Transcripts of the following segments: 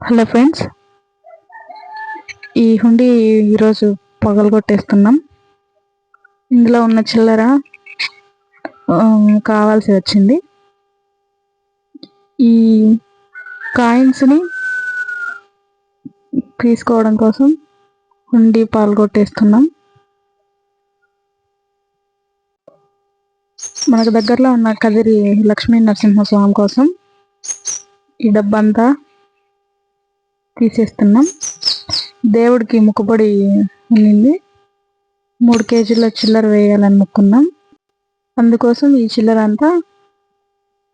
Hello friends ఈ హుండీ ఈరోజు పగలగొట్టేస్తున్నాం. ఇందులో ఉన్న చిల్లర కావాల్సి వచ్చింది. ఈ కాయిన్స్ని తీసుకోవడం కోసం హుండీ పాల్గొట్టేస్తున్నాం మనకు దగ్గరలో ఉన్న కదిరి లక్ష్మీ నరసింహస్వామి కోసం ఈ డబ్బంతా తీసేస్తున్నాం. దేవుడికి ముక్కుబడి ఉన్నింది. మూడు కేజీల చిల్లర వేయాలనుకున్నాం అందుకోసం ఈ చిల్లర అంతా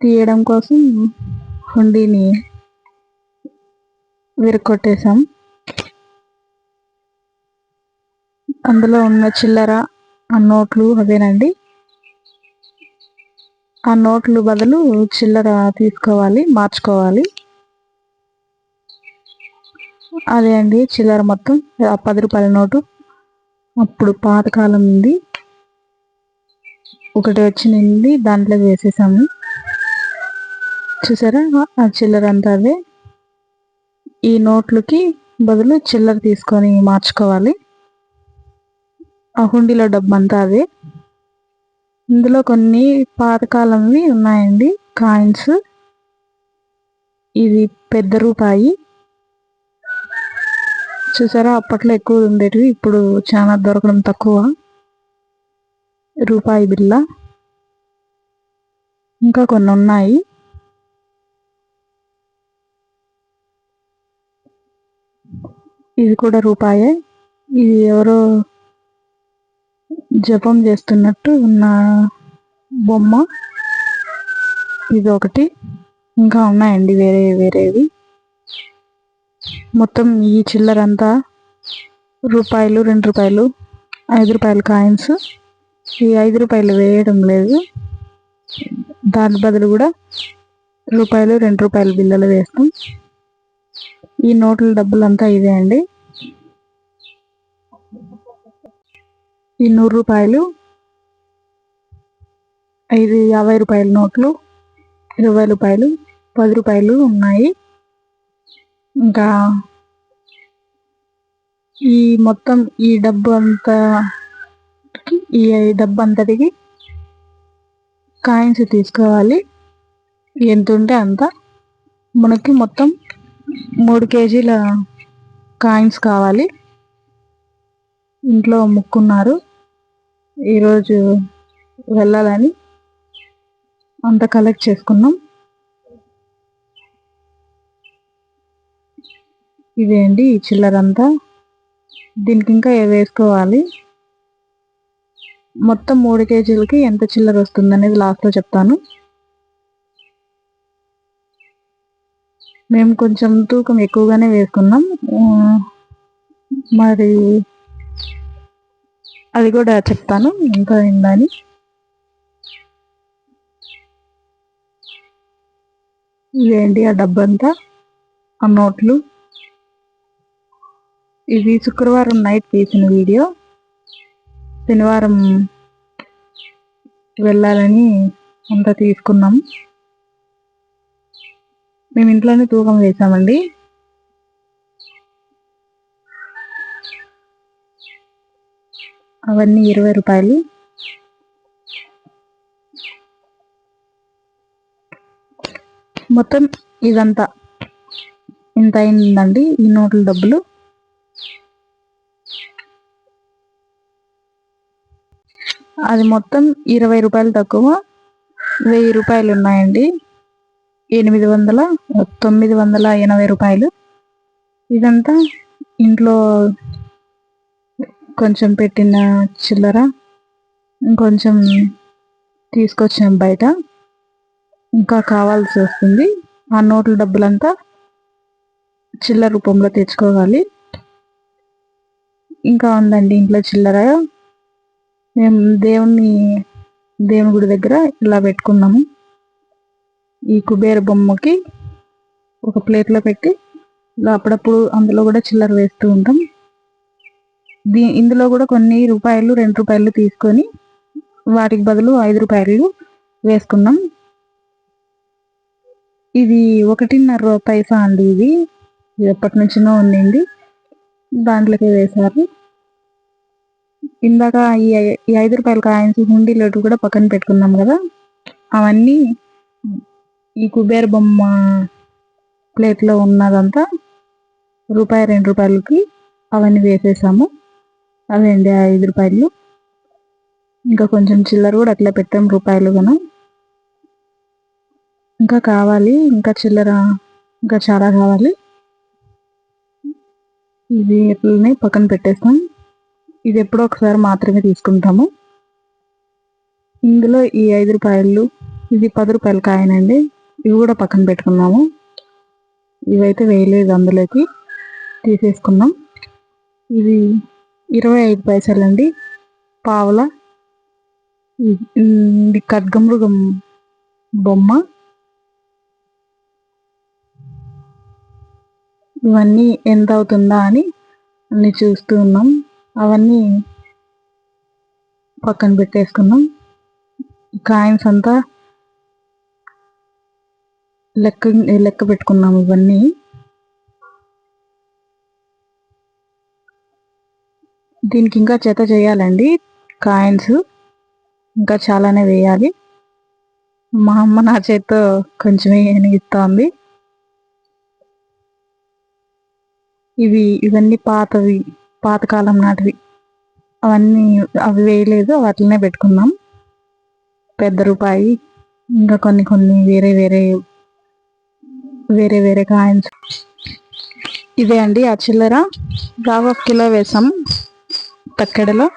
తీయడం కోసం హుండీని విరగొట్టేశాం. అందులో ఉన్న చిల్లర ఆ నోట్లు అవేనండి. ఆ నోట్లు బదులు చిల్లర తీసుకోవాలి మార్చుకోవాలి. అదే అండి చిల్లర మొత్తం పది రూపాయల నోటు. అప్పుడు పాతకాలం ఉంది. ఒకటి వచ్చింది దాంట్లో వేసేసాము. చూసారా? ఆ చిల్లర అంతా అదే ఈ నోట్లకి బదులు చిల్లర తీసుకొని మార్చుకోవాలి. ఆ హుండీలో డబ్బు అంతా అదే ఇందులో కొన్ని పాతకాలంవి ఉన్నాయండి. కాయిన్స్. ఇది పెద్ద రూపాయి. చూసారా? అప్పట్లో ఎక్కువ ఉండేటివి. ఇప్పుడు చాలా దొరకడం తక్కువ. రూపాయి బిల్ల. ఇంకా కొన్ని ఉన్నాయి. ఇది కూడా రూపాయే. ఇది ఎవరో జపం చేస్తున్నట్టు ఉన్న బొమ్మ. ఇది ఒకటి. ఇంకా ఉన్నాయండి వేరే వేరేవి. మొత్తం ఈ చిల్లరంతా రూపాయలు రెండు రూపాయలు ఐదు రూపాయల కాయిన్స్. ఈ ఐదు రూపాయలు వేయడం లేదు. దాని బదులు కూడా రూపాయలు రెండు రూపాయల బిల్లలు వేస్తాం. ఈ నోట్ల డబ్బులంతా ఇదే అండి. ఈ నూరు రూపాయలు ఐదు యాభై రూపాయల నోట్లు ఇరవై రూపాయలు పది రూపాయలు ఉన్నాయి. ఇంకా ఈ మొత్తం ఈ డబ్బు అంతా ఈ డబ్బు అంతటికి కాయిన్స్ తీసుకోవాలి. ఎంత ఉంటే అంత. మనకి మొత్తం మూడు కేజీల కాయిన్స్ కావాలి. ఇంట్లో ముక్కున్నారు. ఈరోజు వెళ్ళాలని అంత కలెక్ట్ చేసుకున్నాం. ఇదే అండి ఈ చిల్లరంతా. దీనికి ఇంకా వేసుకోవాలి? మొత్తం మూడు కేజీలకి ఎంత చిల్లర వస్తుంది అనేది లాస్ట్లో చెప్తాను. మేము కొంచెం తూకం ఎక్కువగానే వేసుకున్నాం. మరి అది కూడా చెప్తాను ఇంకా ఏందని. ఇదేంటి ఆ డబ్బంతా? ఆ నోట్లు? ఇది శుక్రవారం నైట్ తీసిన వీడియో. శనివారం వెళ్ళాలని అంతా తీసుకున్నాం. మేము ఇంట్లోనే తూకం వేసామండి. అవన్నీ ఇరవై రూపాయలు. మొత్తం ఇదంతా. ఇంత అయిందండి. ఈ నోట్ల డబ్బులు. అది మొత్తం ఇరవై రూపాయలు తక్కువ వెయ్యి రూపాయలు ఉన్నాయండి. ఎనిమిది వందల తొమ్మిది వందల ఎనభై రూపాయలు. ఇదంతా ఇంట్లో కొంచెం పెట్టిన చిల్లర ఇంకొంచెం తీసుకొచ్చాం బయట. ఇంకా కావాల్సి వస్తుంది. ఆ నోట్ల డబ్బులంతా చిల్లర రూపంలో తెచ్చుకోవాలి. ఇంకా ఉందండి ఇంట్లో చిల్లర. మేము దేవుణ్ణి దేవుని గుడి దగ్గర ఇలా పెట్టుకున్నాము. ఈ కుబేర బొమ్మకి ఒక ప్లేట్లో పెట్టి ఇలా అప్పుడప్పుడు అందులో కూడా చిల్లర వేస్తూ ఉంటాం. దీ ఇందులో కూడా కొన్ని రూపాయలు రెండు రూపాయలు తీసుకొని వాటికి బదులు ఐదు రూపాయలు వేసుకున్నాం. ఇది ఒకటిన్నర పైసా అండి ఇది. ఇది ఎప్పటి నుంచినో ఉండింది. దాంట్లోకి వేశారు. ఇందాక ఈ ఈ ఐదు రూపాయల కాయిన్స్ లడ్డు కూడా పక్కన పెట్టుకున్నాం కదా? అవన్నీ ఈ కుబేర బొమ్మ ప్లేట్లో ఉన్నదంతా రూపాయి రెండు రూపాయలకి అవన్నీ వేసేసాము. అవండి ఐదు రూపాయలు. ఇంకా కొంచెం చిల్లర కూడా అట్లా పెట్టాం రూపాయలు కను ఇంకా కావాలి ఇంకా చిల్లర ఇంకా చాలా కావాలి. ఇవి ఎట్లనే పక్కన పెట్టేస్తాం. ఇది ఎప్పుడో ఒకసారి మాత్రమే తీసుకుంటాము. ఇందులో ఈ ఐదు రూపాయలు ఇది పది రూపాయల కాయనండి. ఇవి కూడా పక్కన పెట్టుకున్నాము. ఇవైతే వేయలేదు అందులోకి. తీసేసుకున్నాం. ఇది ఇరవై ఐదు పైసలండి. పావల ఇది ఖడ్గమృగం బొమ్మ. ఇవన్నీ ఎంత అవుతుందా అని అన్ని చూస్తూ ఉన్నాం. అవన్నీ పక్కన పెట్టేసుకున్నాం. కాయిన్స్ అంతా లెక్క లెక్క పెట్టుకున్నాం ఇవన్నీ. దీనికి ఇంకా చేత చేయాలండి కాయిన్స్. ఇంకా చాలానే వేయాలి. మా అమ్మ నా చేత్తో కొంచెమే ఎనిగిస్తోంది. ఇవి ఇవన్నీ పాతవి పాతకాలం నాటివి. అవన్నీ అవి వేయలేదు వాటినే పెట్టుకున్నాం. పెద్ద రూపాయి ఇంకా కొన్ని కొన్ని వేరే వేరే వేరే వేరే కాయిన్స్. ఇదే అండి ఆ చిల్లర. రావు కిలో వేసాం తక్కెడలో.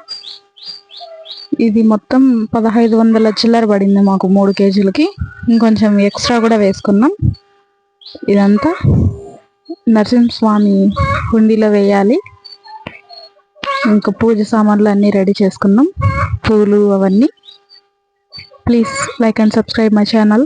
ఇది మొత్తం పదహైదు వందల చిల్లర పడింది మాకు మూడు కేజీలకి. ఇంకొంచెం ఎక్స్ట్రా కూడా వేసుకున్నాం. ఇదంతా నరసింహస్వామి హుండీలో వేయాలి. ఇంకా పూజ సామాన్లు అన్నీ రెడీ చేసుకున్నాం. పూలు అవన్నీ. Please like and subscribe my channel